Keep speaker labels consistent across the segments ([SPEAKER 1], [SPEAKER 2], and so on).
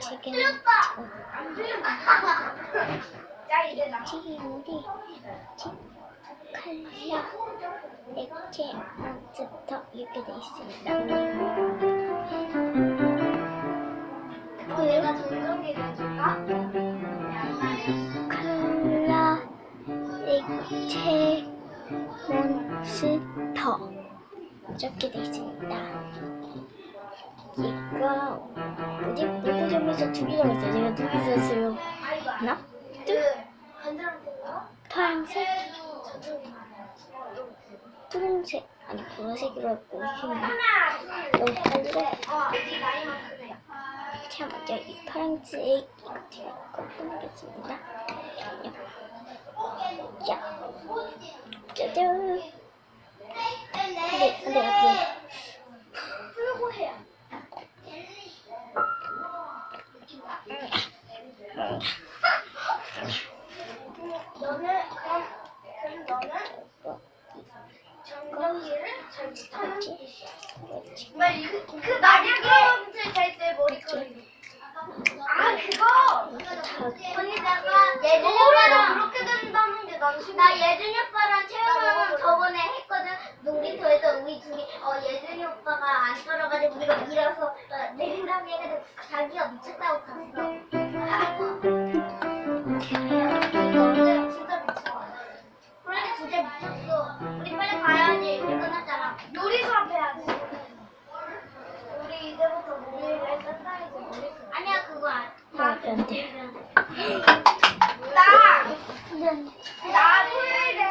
[SPEAKER 1] 지금. 지금 우리 집 칼라 액체 몬스터 이렇게 돼 있습니다.
[SPEAKER 2] 어, 내가 해줄까?
[SPEAKER 1] 칼라 액체 몬스터 이렇게 돼 있습니다. 이거 뭐지? 물고점에서 두개 잡았어요. 제가 두개 썼어요. 하나,
[SPEAKER 2] 그 간지럽겠어?
[SPEAKER 1] 파란색. 푸른색, 아니 보라색으로 했고 흰
[SPEAKER 2] 하나,
[SPEAKER 1] 너무
[SPEAKER 2] 둘,
[SPEAKER 1] 빨리
[SPEAKER 2] 셋. 나이만큼 해.
[SPEAKER 1] 자 먼저 이 파란색 이거 제가 꺼내겠습니다. 자, 짜잔. 근데 근데 여기
[SPEAKER 2] 풀고 해요. 너는 그럼 그럼 너는
[SPEAKER 1] 뭐
[SPEAKER 2] 정전기를 잘못하면
[SPEAKER 1] 뭐지? 뭐지?
[SPEAKER 2] 그 마리아가 잘때 머리카락이 아 그거. 언니다가 예준이 오빠랑 그렇게 된다는 게 난 신기해. 나 예준이 오빠랑 체험을 저번에 했거든. 놀이터에서 우리 둘이 어 예준이 오빠가 안 떨어가지고 우리가 밀어서 어, 내린다고 해가지고 자기가 미쳤다고 갔어
[SPEAKER 1] 말도 안 돼.
[SPEAKER 2] 나! 토요일에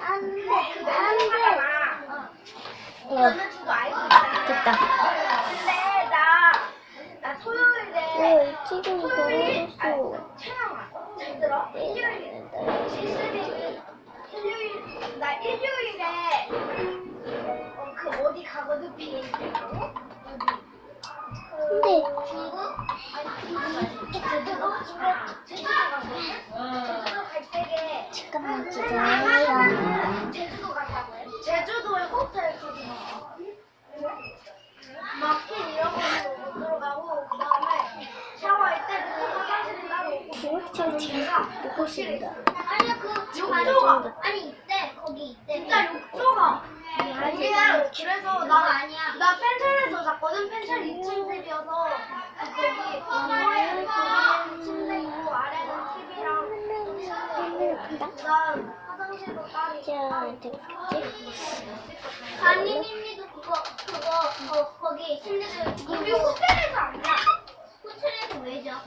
[SPEAKER 1] 안 돼, 그안 돼.
[SPEAKER 2] 멤버잖아.
[SPEAKER 1] 어,
[SPEAKER 2] 여자친구 알고 있잖아.
[SPEAKER 1] 됐다.
[SPEAKER 2] 근데 나, 나 토요일에
[SPEAKER 1] 왜 지금
[SPEAKER 2] 토요일,
[SPEAKER 1] 걸어줬어?
[SPEAKER 2] 아니, 채영아, 잘 들어. 일요일, 실습이 일요일, 나 일요일에 어, 그 어디 가거든 비행기 타고. 어디?
[SPEAKER 1] 근데
[SPEAKER 2] 그 중국? 아니 중국 제주도? 제주도 가거든. 제주도 갈 때에
[SPEAKER 1] 잠깐만 기다려요.
[SPEAKER 2] 제주도 갔다고 해? 제주도에 호텔 거기 마켓 이런 거못 들어가고 그 다음에 샤워할 때 그냥 화장실에 따로 오고
[SPEAKER 1] 중학생 지금 보고 싶다.
[SPEAKER 2] 아니야 그 욕조가 아니 있대 거기 있대 진짜 욕조가 아니야 그래서 나 아니야 나 펜션에서 잤거든 펜션 2층집이어서 거기 거기 침대 있고 아래는 TV랑 난 화장실도 따로 있고 담임님도 그거 그거 거, 거기 침대도 우리 호텔에서 안 자. 호텔에서 왜 자?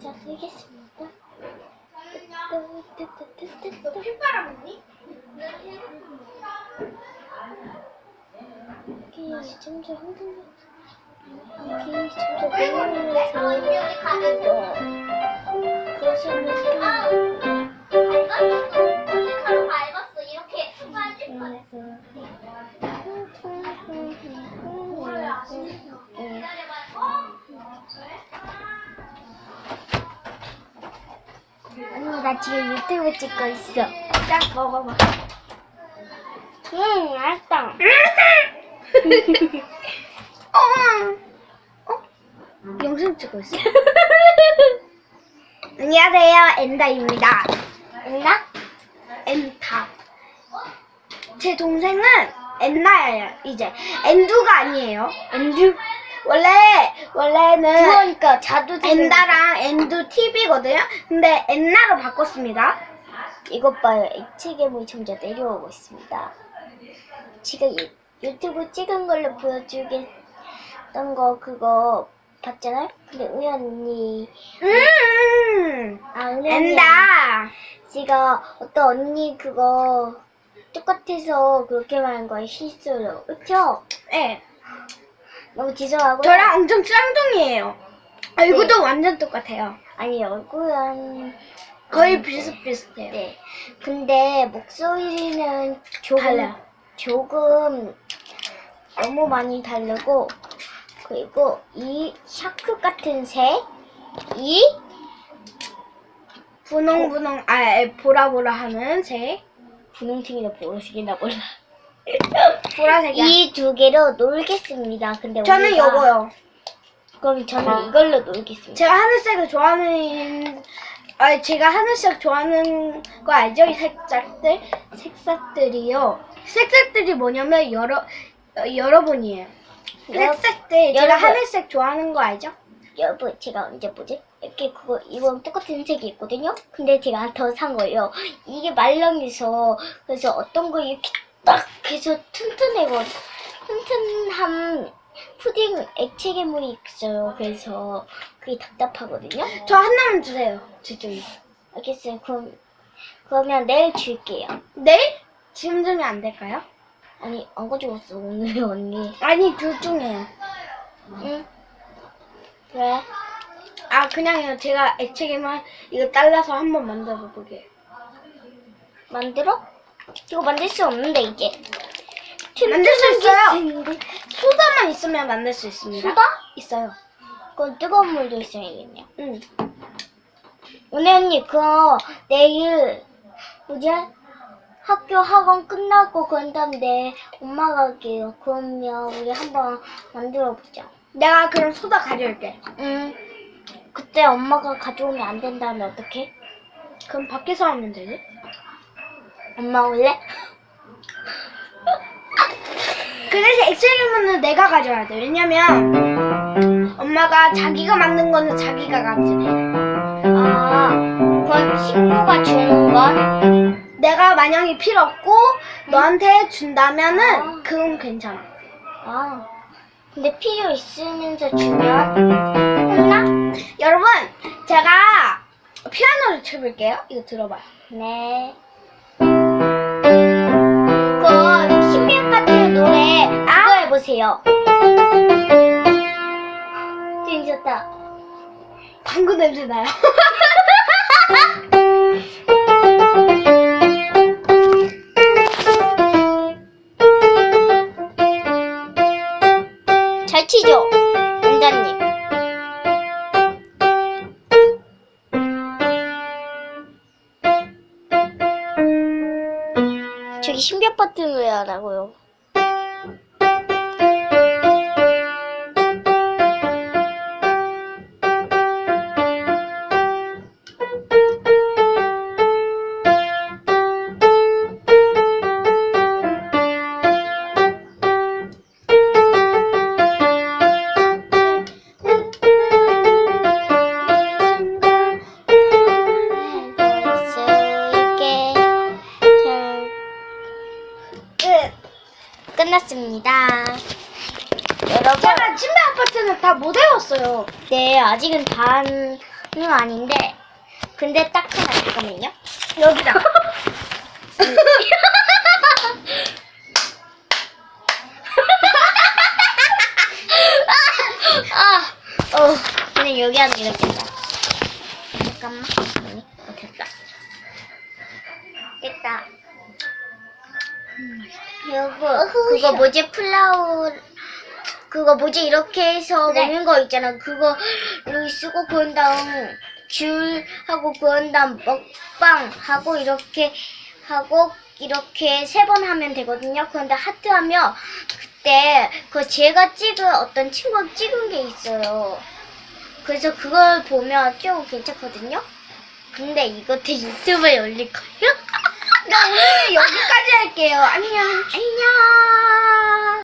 [SPEAKER 1] 자, 쓰겠습니다.
[SPEAKER 2] 너 핏바람 먹니?
[SPEAKER 1] 여기 점점 힘든 여기 점점
[SPEAKER 2] 어.
[SPEAKER 1] 그러시면서
[SPEAKER 2] 아, 밟았어.
[SPEAKER 1] 나 지금 유튜브 찍고 있어. 딱 먹어봐. 응, 알았다. 어? 어? 영상 찍고 있어. 안녕하세요, 엔다입니다. 엔다? 엔타. 제 동생은 엔나예요, 이제. 엔두가 아니에요. 엔두? 원래, 원래는. 그러니까 자두 엔다랑 엔두 TV거든요? 근데 엔나로 바꿨습니다. 이것 봐요. 액체 괴물이 점점 내려오고 있습니다. 유, 유튜브 찍은 걸로 보여주겠던 거, 그거 봤잖아요? 근데 우연히. 음! 아. 엔다! 제가 어떤 언니 그거 똑같아서 그렇게 말한 거에 실수로. 그쵸? 네. 너무 죄송하고요.
[SPEAKER 3] 저랑 엄청 쌍둥이에요. 얼굴도
[SPEAKER 1] 네.
[SPEAKER 3] 완전 똑같아요.
[SPEAKER 1] 아니 얼굴은
[SPEAKER 3] 거의
[SPEAKER 1] 음,
[SPEAKER 3] 비슷비슷해요.
[SPEAKER 1] 네. 근데 목소리는 조금
[SPEAKER 3] 달라요.
[SPEAKER 1] 조금 너무 많이 다르고 그리고 이 샤크 같은 색, 이
[SPEAKER 3] 분홍분홍, 아, 보라보라 하는 색.
[SPEAKER 1] 분홍색이나 보라색이나 몰라.
[SPEAKER 3] 보라색이야.
[SPEAKER 1] 이 두 개로 놀겠습니다. 근데
[SPEAKER 3] 저는
[SPEAKER 1] 우리가-
[SPEAKER 3] 요거요.
[SPEAKER 1] 그럼 저는 이걸로 놀겠습니다.
[SPEAKER 3] 제가 하늘색을 좋아하는 아 제가 하늘색 좋아하는 거 알죠? 이 색깔들 색깔들이요. 색깔들이 뭐냐면 여러 어, 여러분이에요.
[SPEAKER 1] 여-
[SPEAKER 3] 제가
[SPEAKER 1] 여러분.
[SPEAKER 3] 하늘색 좋아하는 거 알죠?
[SPEAKER 1] 여러분 제가 언제 보지? 이렇게 그거 이건 똑같은 색이 있거든요. 근데 제가 더 산 거예요. 이게 말랑해서 그래서 어떤 거 이렇게 딱 해서 튼튼해거 튼튼한 푸딩 액체 괴물이 있어요. 그래서 그게 답답하거든요.
[SPEAKER 3] 저 하나만 주세요. 저쪽에.
[SPEAKER 1] 알겠어요. 그럼 그러면 내일 줄게요.
[SPEAKER 3] 내일? 지금 중에 안 될까요?
[SPEAKER 1] 아니 안 가져왔어 오늘 언니.
[SPEAKER 3] 아니 둘 중에요.
[SPEAKER 1] 응. 그래.
[SPEAKER 3] 아 그냥요. 제가 액체게만 이거 잘라서 한번 만들어 보게.
[SPEAKER 1] 만들어? 이거 만들 수 없는데 이제.
[SPEAKER 3] 만들 수 있어요. 소다만 있으면 만들 수 있습니다.
[SPEAKER 1] 소다?
[SPEAKER 3] 있어요.
[SPEAKER 1] 그건 뜨거운 물도 있어야겠네요.
[SPEAKER 3] 응.
[SPEAKER 1] 은혜 언니 그거 내일 뭐지? 학교 학원 끝나고 그런 다음에 엄마가 할게요. 그러면 우리 한번 만들어 보자.
[SPEAKER 3] 내가 그럼 소다 가져올게.
[SPEAKER 1] 응. 그때 엄마가 가져오면 안 된다면 어떡해?
[SPEAKER 3] 그럼 밖에서 하면 되지?
[SPEAKER 1] 엄마 올래?
[SPEAKER 3] 그 대신 엑셀리면은 내가 가져야 돼. 왜냐면 엄마가 자기가 만든 거는 자기가 가져야
[SPEAKER 1] 아, 그건 친구가 주는 건?
[SPEAKER 3] 내가 만약에 필요 없고 너한테 준다면은
[SPEAKER 1] 아.
[SPEAKER 3] 그건 괜찮아.
[SPEAKER 1] 아, 근데 필요 있으면서 주면 혼나?
[SPEAKER 3] 여러분, 제가 피아노를 쳐볼게요. 이거 들어봐요.
[SPEAKER 1] 네. 보세요. 재밌었다.
[SPEAKER 3] 방구 냄새 나요.
[SPEAKER 1] 잘 치죠? 원장님. 저기 신비한 버튼 왜 하라고요? 다
[SPEAKER 3] 못 외웠어요.
[SPEAKER 1] 네 아직은 다는 아닌데, 근데 딱 하나 잠깐만요.
[SPEAKER 3] 여기다.
[SPEAKER 1] 아, 어, 그냥 여기 하는 게 낫겠다. 잠깐만. 어, 됐다. 됐다. 여보, 그거 뭐지? 플라우, 그거 뭐지? 이렇게 해서
[SPEAKER 3] 네.
[SPEAKER 1] 먹는 거 있잖아. 그거를 쓰고 그런 다음 줄 하고 그런 다음 먹방 하고 이렇게 하고 이렇게 세 번 하면 되거든요. 그런데 하트 하면 그때 그 제가 찍은 어떤 친구가 찍은 게 있어요. 그래서 그걸 보면 좀 괜찮거든요. 근데 이것도 유튜브에 올릴 거예요.
[SPEAKER 3] 나 오늘 여기까지 할게요. 안녕.
[SPEAKER 1] 안녕.